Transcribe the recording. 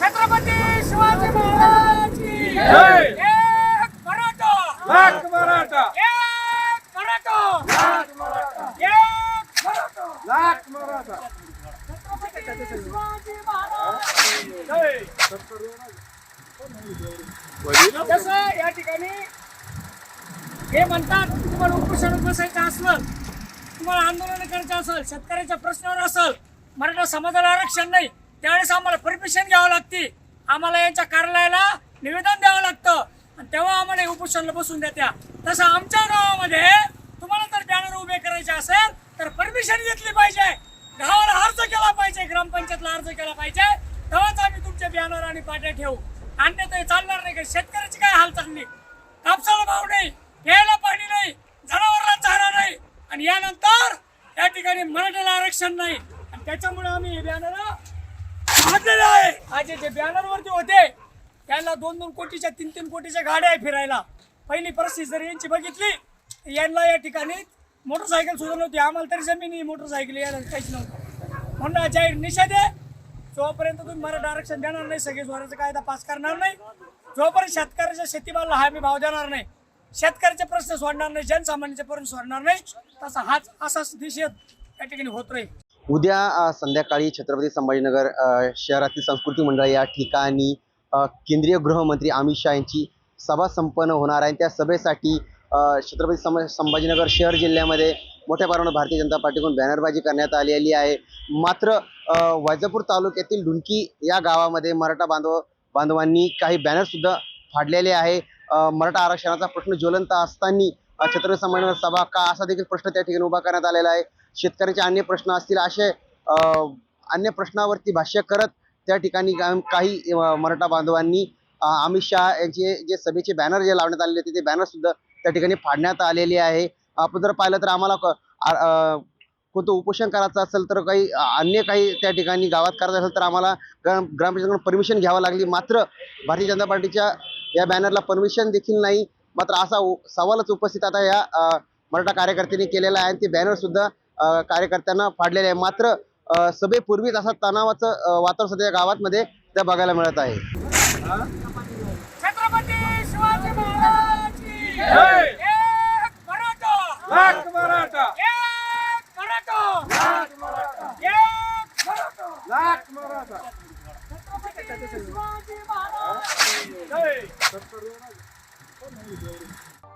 छत्रपती शिवाजी महाराज. एक मराठा! लाख मराठा! एक मराठा! लाख मराठा! एक मराठा! लाख मराठा! छत्रपती शिवाजी महाराज की जय. जसं या ठिकाणी हे म्हणतात तुम्हाला उपोषणात बसायचं असलं तुम्हाला आंदोलन करायचं असेल शेतकऱ्याच्या प्रश्नावर असेल मराठा समाजाला आरक्षण नाही त्यावेळेस आम्हाला परमिशन घ्यावं लागते. आम्हाला यांच्या कार्यालयाला निवेदन द्यावं लागतं. आणि तेव्हा आम्हाला हे बसून देत्या. तसं आमच्या गावामध्ये तुम्हाला जर बॅनर उभे करायचे असेल तर परमिशन घेतली पाहिजे. गावाला अर्ज केला पाहिजे ग्रामपंचायतला अर्ज केला पाहिजे. तेव्हाच आम्ही तुमचे बॅनर आणि पाट्या ठेवू. अन्यथा चालणार नाही का शेतकऱ्याची काय हाल चालली कापसाला भाव नाही प्यायला पाणी नाही जनावरांना चारा नाही आणि यानंतर या ठिकाणी मराठ्याला आरक्षण नाही. आणि त्याच्यामुळे आम्ही हे बॅनर काढलेले आहे. आज जे बॅनरवरती होते त्यांना दोन दोन कोटीच्या तीन तीन कोटीच्या गाड्या आहे फिरायला. पहिली परिस्थिती जर यांची बघितली यांना या ठिकाणी मोटरसायकल सुद्धा नव्हती. आम्हाला तरी जमीन आहे मोटरसायकल यायला काहीच नव्हतं. म्हणून जाहीर निषेध आहे. जोपर्यंत तुम्ही मराठा आरक्षण देणार नाही सगळे जोराचा कायदा पास करणार नाही. जोपर्यंत शेतकऱ्याच्या शेतीमालाला हमी भाव देणार नाही शेतकऱ्याचे प्रश्न सोडणार नाही जनसामान्याचे प्रश्न सोडणार नाही तसा हाच असाच निषेध. या ठिकाणी होत राहील उद्या संध्याकाळी छत्रपती संभाजीनगर शहरातील संस्कृती मंडळ या ठिकाणी केंद्रीय गृहमंत्री अमित शहा यांची सभा संपन्न होणार आहे. त्या सभेसाठी छत्रपती सम संभाजीनगर शहर जिल्ह्यामध्ये मोठ्या प्रमाणात भारतीय जनता पार्टीकडून बॅनरबाजी करण्यात आलेली आहे. मात्र वैजापूर तालुक्यातील ढुंकी या गावामध्ये मराठा बांधव बांधवांनी काही बॅनरसुद्धा फाडलेले आहे. मराठा आरक्षणाचा प्रश्न ज्वलंत असताना छत्र छत्रपती सभा का असा देखील प्रश्न त्या ठिकाणी उभा करण्यात आलेला आहे. शेतकऱ्याचे अन्य प्रश्न असतील असे अन्य प्रश्नावरती भाष्य करत त्या ठिकाणी काही मराठा बांधवांनी अमित शहा यांचे जे सभेचे बॅनर जे लावण्यात आलेले होते ते बॅनर सुद्धा त्या ठिकाणी फाडण्यात आलेले आहे. आपण जर पाहिलं तर आम्हाला क- कोणतं उपोषण करायचं असेल तर काही अन्य काही त्या ठिकाणी गावात करायचं असेल तर आम्हाला ग्राम ग्रामपंचायतीकडून परमिशन घ्यावं लागली. मात्र भारतीय जनता पार्टीच्या या बॅनरला परमिशन देखील नाही. मात्र असा सवालच उपस्थित आता या मराठा कार्यकर्त्यांनी केलेला आहे आणि ते बॅनर सुद्धा कार्यकर्त्यांना फाडलेले आहे. मात्र सभेपूर्वीच असा तणावाचं वातावरण सध्या गावात मध्ये त्या बघायला मिळत आहे. छत्रपती Obrigado.